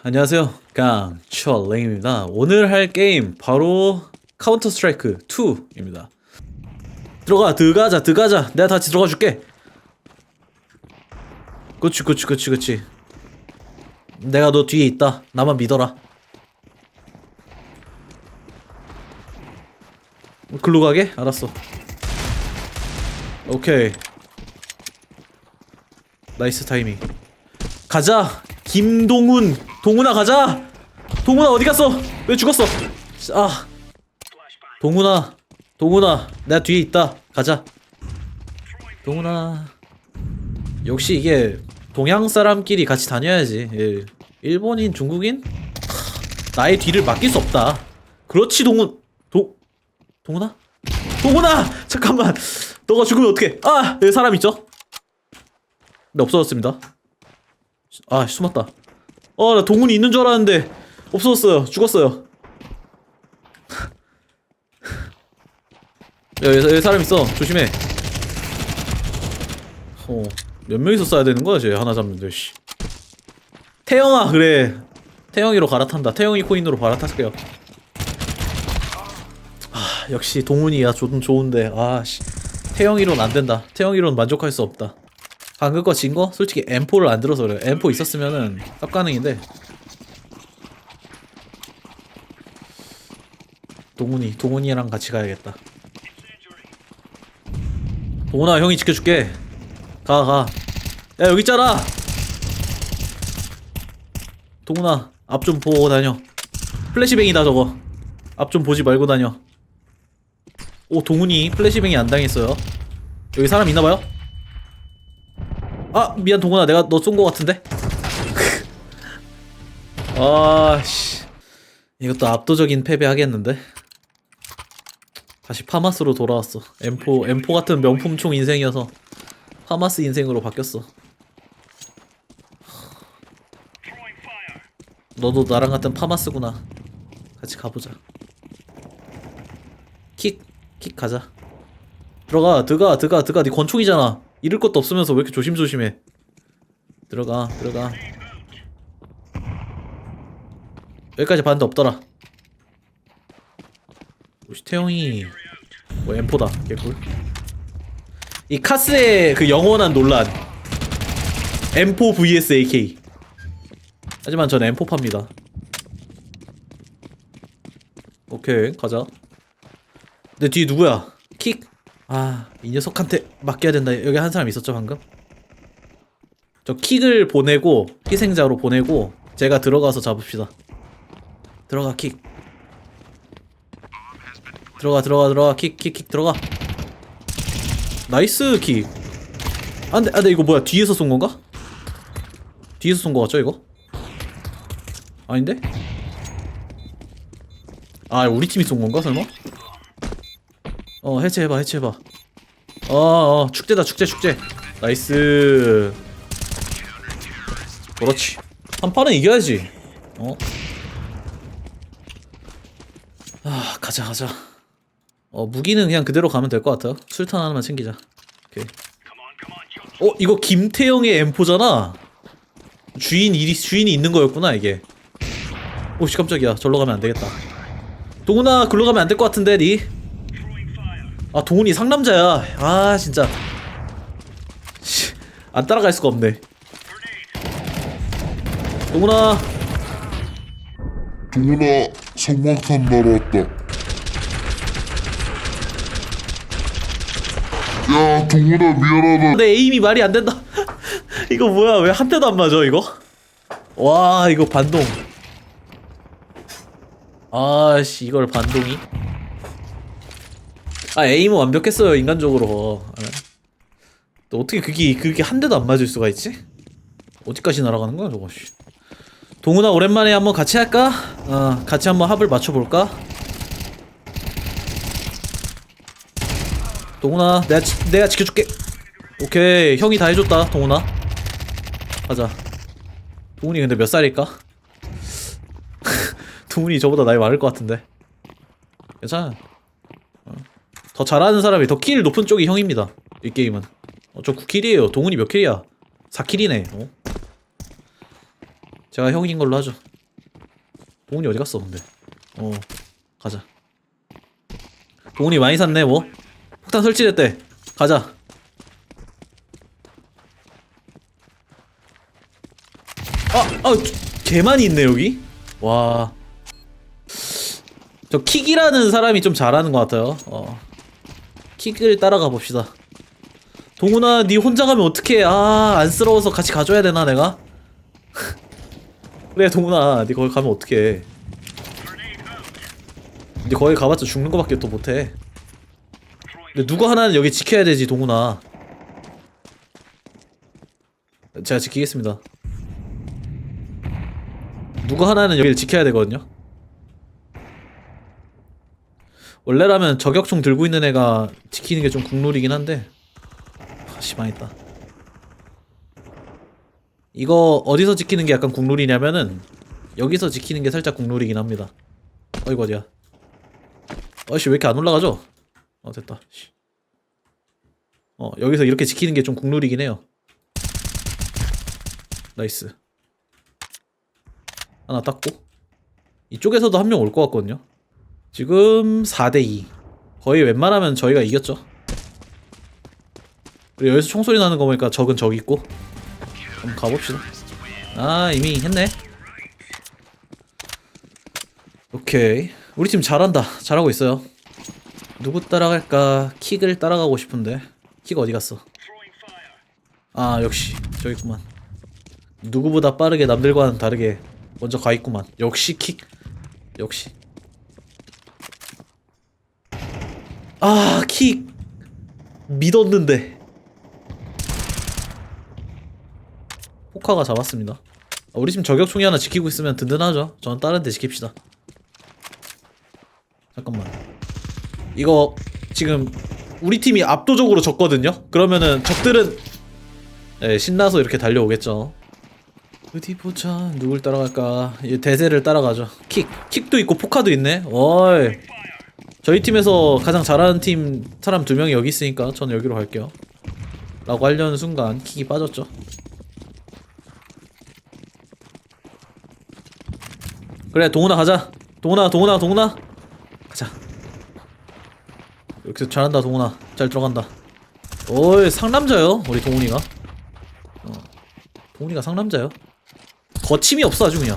안녕하세요. 강철랭입니다. 오늘 할 게임 바로 카운터 스트라이크 2입니다. 들어가, 들어가자, 들어가자. 내가 같이 들어가 줄게. 그치, 그치, 그치, 그치. 내가 너 뒤에 있다. 나만 믿어라. 글로 가게? 알았어. 오케이. 나이스 타이밍. 가자. 김동훈. 동훈아 가자. 동훈아 어디 갔어? 왜 죽었어? 아. 동훈아. 동훈아. 내가 뒤에 있다. 가자. 동훈아. 역시 이게 동양 사람끼리 같이 다녀야지. 예. 일본인, 중국인? 하, 나의 뒤를 맡길 수 없다. 그렇지 동훈. 동 동훈아? 동훈아! 잠깐만. 너가 죽으면 어떡해? 아! 여기 사람 있죠? 네, 없어졌습니다. 아, 숨었다. 어, 나 동훈이 있는 줄 알았는데 없어졌어요. 죽었어요. 야, 여기, 여기 사람 있어. 조심해. 어, 몇 명이서 쏴야 되는 거야, 쟤 하나 잡는데. 씨. 태영아, 그래. 태영이로 갈아탄다. 태영이 코인으로 갈아탔을게요. 아, 역시 동훈이야. 좀 좋은데. 아, 씨. 태영이로는 안 된다. 태영이로는 만족할 수 없다. 방금 거 진 거? 솔직히 M4를 안 들어서 그래요. M4 있었으면은 딱 가능인데. 동훈이, 동훈이랑 같이 가야겠다. 동훈아, 형이 지켜줄게. 가, 가. 야, 여기 있잖아! 동훈아, 앞 좀 보고 다녀. 플래시뱅이다, 저거. 앞 좀 보지 말고 다녀. 오, 동훈이 플래시뱅이 안 당했어요. 여기 사람 있나봐요? 아 미안 동훈아. 내가 너 쏜 거 같은데? 아씨. 이것도 압도적인 패배 하겠는데? 다시 파마스로 돌아왔어. M4 M4 같은 명품총 인생이어서 파마스 인생으로 바뀌었어. 너도 나랑 같은 파마스구나. 같이 가보자. 킥 킥 가자. 들어가 들어가 들어가 들어가. 네 권총이잖아 잃을 것도 없으면서 왜 이렇게 조심조심해? 들어가 들어가. 여기까지 봤는데 없더라. 오씨 태영이 뭐 M4다 개꿀. 이 카스의 그 영원한 논란. M4 vs AK 하지만 전 M4 팝니다. 오케이 가자. 내 뒤에 누구야? 킥 아, 이 녀석한테 맡겨야 된다. 여기 한 사람 있었죠, 방금? 저 킥을 보내고, 희생자로 보내고, 제가 들어가서 잡읍시다. 들어가, 킥. 들어가, 들어가, 들어가, 킥, 킥, 킥, 들어가. 나이스, 킥. 안 돼, 안 돼, 이거 뭐야, 뒤에서 쏜 건가? 뒤에서 쏜 거 같죠, 이거? 아닌데? 아, 우리 팀이 쏜 건가, 설마? 어 해체해봐 해체해봐. 어어 축제다 축제 축제. 나이스. 그렇지. 한 판은 이겨야지. 어? 아 가자 가자. 어 무기는 그냥 그대로 가면 될 것 같아요 술탄 하나만 챙기자. 오케이. 어 이거 김태형의 M4잖아. 주인 일이 주인이 있는 거였구나 이게. 오씨 깜짝이야. 절로 가면 안 되겠다. 동훈아 글로 가면 안 될 것 같은데 니 아 동훈이 상남자야. 아 진짜. 씨, 안 따라갈 수가 없네. 동훈아. 동훈아 성광탄 날아왔다. 야 동훈아 미안하다. 내 에임이 말이 안 된다. 이거 뭐야? 왜 한 대도 안 맞아 이거? 와 이거 반동. 아씨 이걸 반동이 아 에임은 완벽했어요 인간적으로. 아, 또 어떻게 그게 그게 한 대도 안 맞을 수가 있지? 어디까지 날아가는 거야 저거? 씨. 동훈아 오랜만에 한번 같이 할까? 어 같이 한번 합을 맞춰볼까? 동훈아 내가 지, 내가 지켜줄게. 오케이 형이 다 해줬다 동훈아. 가자. 동훈이 근데 몇 살일까? 동훈이 저보다 나이 많을 것 같은데. 괜찮아. 어. 더 잘하는 사람이 더 킬 높은 쪽이 형입니다. 이 게임은. 어, 저 9킬이에요. 동훈이 몇 킬이야? 4킬이네. 어? 제가 형인 걸로 하죠. 동훈이 어디 갔어 근데? 어 가자. 동훈이 많이 샀네 뭐. 폭탄 설치됐대. 가자. 아, 아, 개 많이 있네 여기. 와, 저 킥이라는 사람이 좀 잘하는 것 같아요. 어, 킥을 따라가 봅시다. 동훈아, 네 혼자 가면 어떡해? 아, 안쓰러워서 같이 가줘야 되나 내가? 그래, 동훈아, 네 거기 가면 어떡해? 네 거기 가봤자 죽는 거밖에 또 못해. 근데 누구 하나는 여기 지켜야 되지, 동훈아. 제가 지키겠습니다. 누구 하나는 여기를 지켜야 되거든요. 원래라면 저격총 들고 있는 애가 지키는 게 좀 국룰이긴 한데 아, 씨 망했다. 이거 어디서 지키는 게 약간 국룰이냐면은 여기서 지키는 게 살짝 국룰이긴 합니다. 어이구 어디야? 어씨 왜 이렇게 안 올라가죠? 어 됐다. 씨. 어 여기서 이렇게 지키는 게 좀 국룰이긴 해요. 나이스. 하나 땄고 이쪽에서도 한 명 올 것 같거든요 지금 4대2 거의 웬만하면 저희가 이겼죠. 그리고 여기서 총소리 나는 거 보니까 적은 저기 있고. 한번 가봅시다. 아 이미 했네. 오케이. 우리 팀 잘한다. 잘하고 있어요. 누구 따라갈까? 킥을 따라가고 싶은데. 킥 어디 갔어? 아 역시. 저기 있구만. 누구보다 빠르게 남들과는 다르게 먼저 가 있구만. 역시 킥. 역시. 아, 킥. 믿었는데. 포카가 잡았습니다. 아, 우리 지금 저격총이 하나 지키고 있으면 든든하죠. 저는 다른 데 지킵시다. 잠깐만. 이거 지금 우리 팀이 압도적으로 졌거든요. 그러면은 적들은 네, 신나서 이렇게 달려오겠죠. 어디 보자 누굴 따라갈까 이 대세를 따라가죠 킥 킥도 있고 포카도 있네 어이 저희 팀에서 가장 잘하는 팀 사람 두 명이 여기 있으니까 저는 여기로 갈게요. 라고 하려는 순간 킥이 빠졌죠. 그래 동훈아 가자. 동훈아 동훈아 동훈아. 가자. 이렇게 잘한다 동훈아. 잘 들어간다. 어이 상남자요 우리 동훈이가. 어. 동훈이가 상남자요? 거침이 없어 아주 그냥.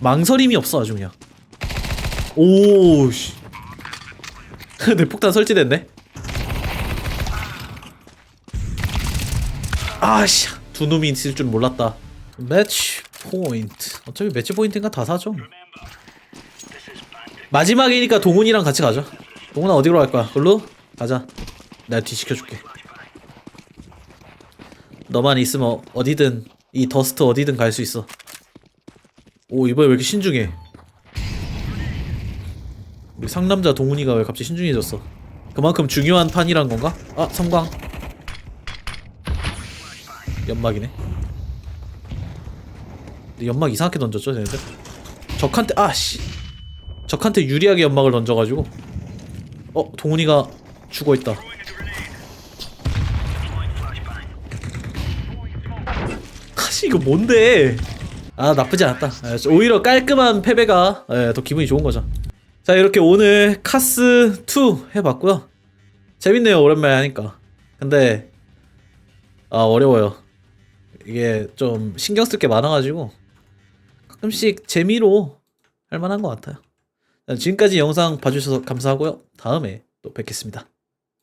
망설임이 없어 아주 그냥. 오씨 내 폭탄 설치됐네. 아씨 두 놈이 있을 줄 몰랐다. 매치 포인트. 어차피 매치 포인트인가 다 사죠. 마지막이니까 동훈이랑 같이 가자 동훈아 어디로 갈 거야? 글로 가자. 내가 뒤시켜줄게. 너만 있으면 어디든 이 더스트 어디든 갈 수 있어. 오 이번에 왜 이렇게 신중해? 우리 상남자 동훈이가 왜 갑자기 신중해졌어? 그만큼 중요한 판이란 건가? 아 성광. 연막이네. 근데 연막 이상하게 던졌죠 쟤네들? 적한테 아 씨. 적한테 유리하게 연막을 던져가지고. 어 동훈이가 죽어 있다. 카시 이거 뭔데? 아 나쁘지 않았다. 아, 오히려 깔끔한 패배가 예, 더 기분이 좋은 거죠. 자 이렇게 오늘 카스 2 해봤고요. 재밌네요 오랜만에 하니까. 근데 아 어려워요. 이게 좀 신경 쓸 게 많아가지고 가끔씩 재미로 할 만한 것 같아요. 지금까지 영상 봐주셔서 감사하고요. 다음에 또 뵙겠습니다.